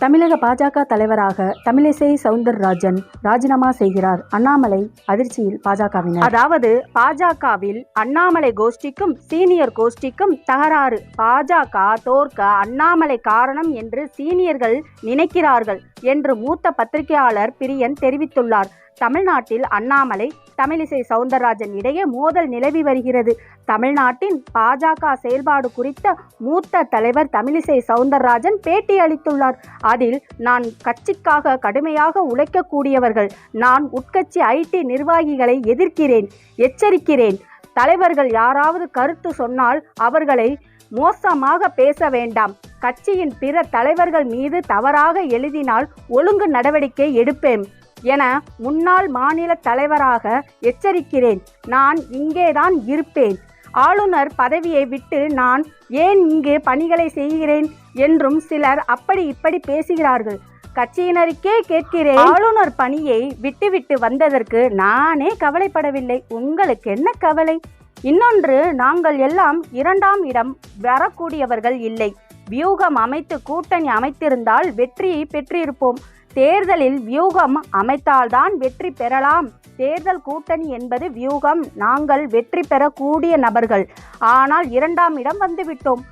தமிழக பாஜக தலைவராக தமிழிசை சவுந்தரராஜன் ராஜினாமா செய்கிறார். அண்ணாமலை அதிர்ச்சியில் பாஜகவினர். அதாவது பாஜகவில் அண்ணாமலை கோஷ்டிக்கும் சீனியர் கோஷ்டிக்கும் தகராறு. பாஜக தோற்க அண்ணாமலை காரணம் என்று சீனியர்கள் நினைக்கிறார்கள் என்று மூத்த பத்திரிகையாளர் பிரியன் தெரிவித்துள்ளார். தமிழ்நாட்டில் அண்ணாமலை தமிழிசை சவுந்தரராஜன் இடையே மோதல் நிலவி வருகிறது. தமிழ்நாட்டின் பாஜக செயல்பாடு குறித்த மூத்த தலைவர் தமிழிசை சவுந்தரராஜன் பேட்டி அளித்துள்ளார். அதில் நான் கட்சிக்காக கடுமையாக உழைக்கக்கூடியவர்கள். நான் உட்கட்சி ஐடி நிர்வாகிகளை எதிர்க்கிறேன் எச்சரிக்கிறேன். தலைவர்கள் யாராவது கருத்து சொன்னால் அவர்களை மோசமாக பேச வேண்டாம். கட்சியின் பிற தலைவர்கள் மீது தவறாக எழுதினால் ஒழுங்கு நடவடிக்கை எடுப்பேன். என முன்னாள் மாநில தலைவராக எச்சரிக்கிறேன். நான் இங்கேதான் இருப்பேன். ஆளுநர் பதவியை விட்டு நான் ஏன் இங்கு பணிகளை செய்கிறேன் என்றும் சிலர் அப்படி இப்படி பேசுகிறார்கள். கட்சியினருக்கே கேட்கிறேன். ஆளுநர் பணியை விட்டுவிட்டு வந்ததற்கு நானே கவலைப்படவில்லை. உங்களுக்கு என்ன கவலை? இன்னொன்று நாங்கள் எல்லாம் இரண்டாம் இடம் வரக்கூடியவர்கள் இல்லை. வியூகம் அமைத்து கூட்டணி அமைத்திருந்தால் வெற்றியை பெற்றிருப்போம். தேர்தலில் வியூகம் அமைத்தால்தான் வெற்றி பெறலாம். தேர்தல் கூட்டணி என்பது வியூகம். நாங்கள் வெற்றி பெறக்கூடிய நபர்கள். ஆனால் இரண்டாம் இடம் வந்துவிட்டோம்.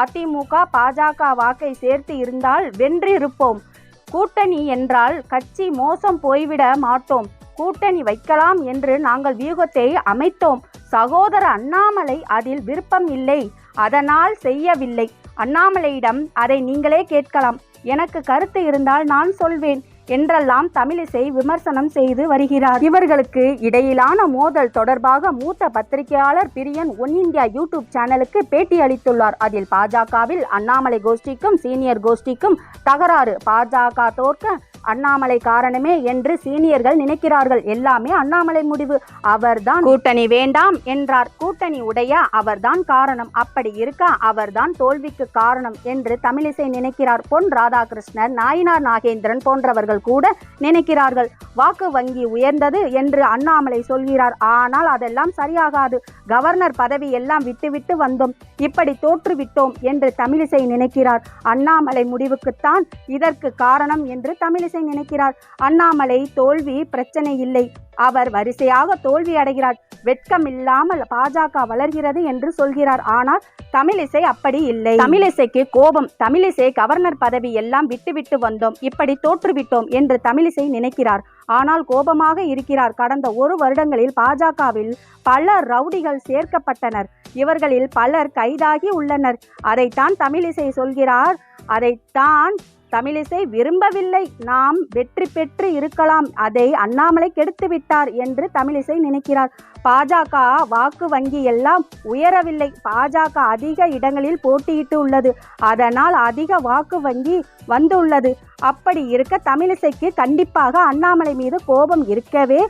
அதிமுக பாஜக வாக்கை சேர்த்து இருந்தால் வென்றிருப்போம். கூட்டணி என்றால் கட்சி மோசம் போய்விட மாட்டோம். கூட்டணி வைக்கலாம் என்று நாங்கள் வியூகத்தை அமைத்தோம். சகோதர அண்ணாமலை அதில் விருப்பம் இல்லை. அதனால் செய்யவில்லை. அண்ணாமலையிடம் அதை நீங்களே கேட்கலாம். எனக்கு கருத்து இருந்தால் நான் சொல்வேன் என்றெல்லாம் தமிழிசை விமர்சனம் செய்து வருகிறார். இவர்களுக்கு இடையிலான மோதல் தொடர்பாக மூத்த பத்திரிகையாளர் பிரியன் ஒன் இந்தியா யூடியூப் சேனலுக்கு பேட்டி அளித்துள்ளார். அதில் பாஜகவில் அண்ணாமலை கோஷ்டிக்கும் சீனியர் கோஷ்டிக்கும் தகராறு. பாஜக தோற்க அண்ணாமலை காரணமே என்று சீனியர்கள் நினைக்கிறார்கள். எல்லாமே அண்ணாமலை முடிவு. அவர்தான் கூட்டணி வேண்டாம் என்றார். கூட்டணி உடைய அவர்தான் காரணம். அப்படி இருக்க? அவர்தான் தோல்விக்கு காரணம் என்று தமிழிசை நினைக்கிறார். பொன் ராதாகிருஷ்ணர் நாயினார் நாகேந்திரன் போன்றவர்கள் கூட நினைக்கிறார்கள். வாக்கு வங்கி உயர்ந்தது என்று அண்ணாமலை சொல்கிறார். ஆனால் அதெல்லாம் சரியாகாது. கவர்னர் பதவி எல்லாம் விட்டுவிட்டு வந்தோம். இப்படி தோற்றுவிட்டோம் என்று தமிழிசை நினைக்கிறார். அண்ணாமலை முடிவுக்குத்தான் இதற்கு காரணம் என்று தமிழிசை நினைக்கிறார். அண்ணாமலை தோல்வி பிரச்சனை இல்லை. அவர் வரிசையாக தோல்வி அடைகிறார். வெட்கம் இல்லாமல் பாஜக வளர்கிறது என்று சொல்கிறார். ஆனால் தமிழிசை அப்படி இல்லை. தமிழிசைக்கு கோபம் தமிழிசை கவர்னர் பதவி எல்லாம் விட்டுவிட்டு வந்தோம். இப்படி தோற்றுவிட்டோம் என்று தமிழிசை நினைக்கிறார். ஆனால் கோபமாக இருக்கிறார். கடந்த ஒரு வருடங்களில் பாஜகவில் பல ரவுடிகள் சேர்க்கப்பட்டனர். இவர்களில் பலர் கைதாகி உள்ளனர். அதைத்தான் தமிழிசை சொல்கிறார். அதைத்தான் தமிழிசை விரும்பவில்லை. நாம் வெற்றி பெற்று இருக்கலாம். அதை அண்ணாமலை கெடுத்து விட்டார் என்று தமிழிசை நினைக்கிறார். பாஜக வாக்கு வங்கி எல்லாம் உயரவில்லை. பாஜக அதிக இடங்களில் போட்டியிட்டு உள்ளது. அதனால் அதிக வாக்கு வங்கி வந்துள்ளது. அப்படி இருக்க தமிழிசைக்கு கண்டிப்பாக அண்ணாமலை மீது கோபம் இருக்கவே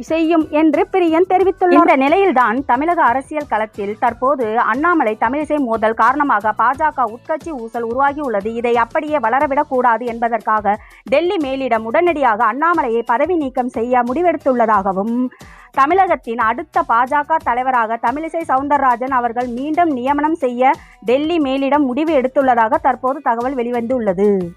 செய்யும் என்று பிரியன் தெரிவித்துள்ளார். இந்த நிலையில்தான் தமிழக அரசியல் களத்தில் தற்போது அண்ணாமலை தமிழிசை மோதல் காரணமாக பாஜக உட்கட்சி ஊசல் உருவாகியுள்ளது. இதை அப்படியே வளரவிடக் கூடாது என்பதற்காக டெல்லி மேலிடம் உடனடியாக அண்ணாமலையை பதவி நீக்கம் செய்ய முடிவெடுத்துள்ளதாகவும் தமிழகத்தின் அடுத்த பாஜக தலைவராக தமிழிசை சவுந்தரராஜன் அவர்கள் மீண்டும் நியமனம் செய்ய டெல்லி மேலிடம் முடிவு எடுத்துள்ளதாக தற்போது தகவல் வெளிவந்துள்ளது.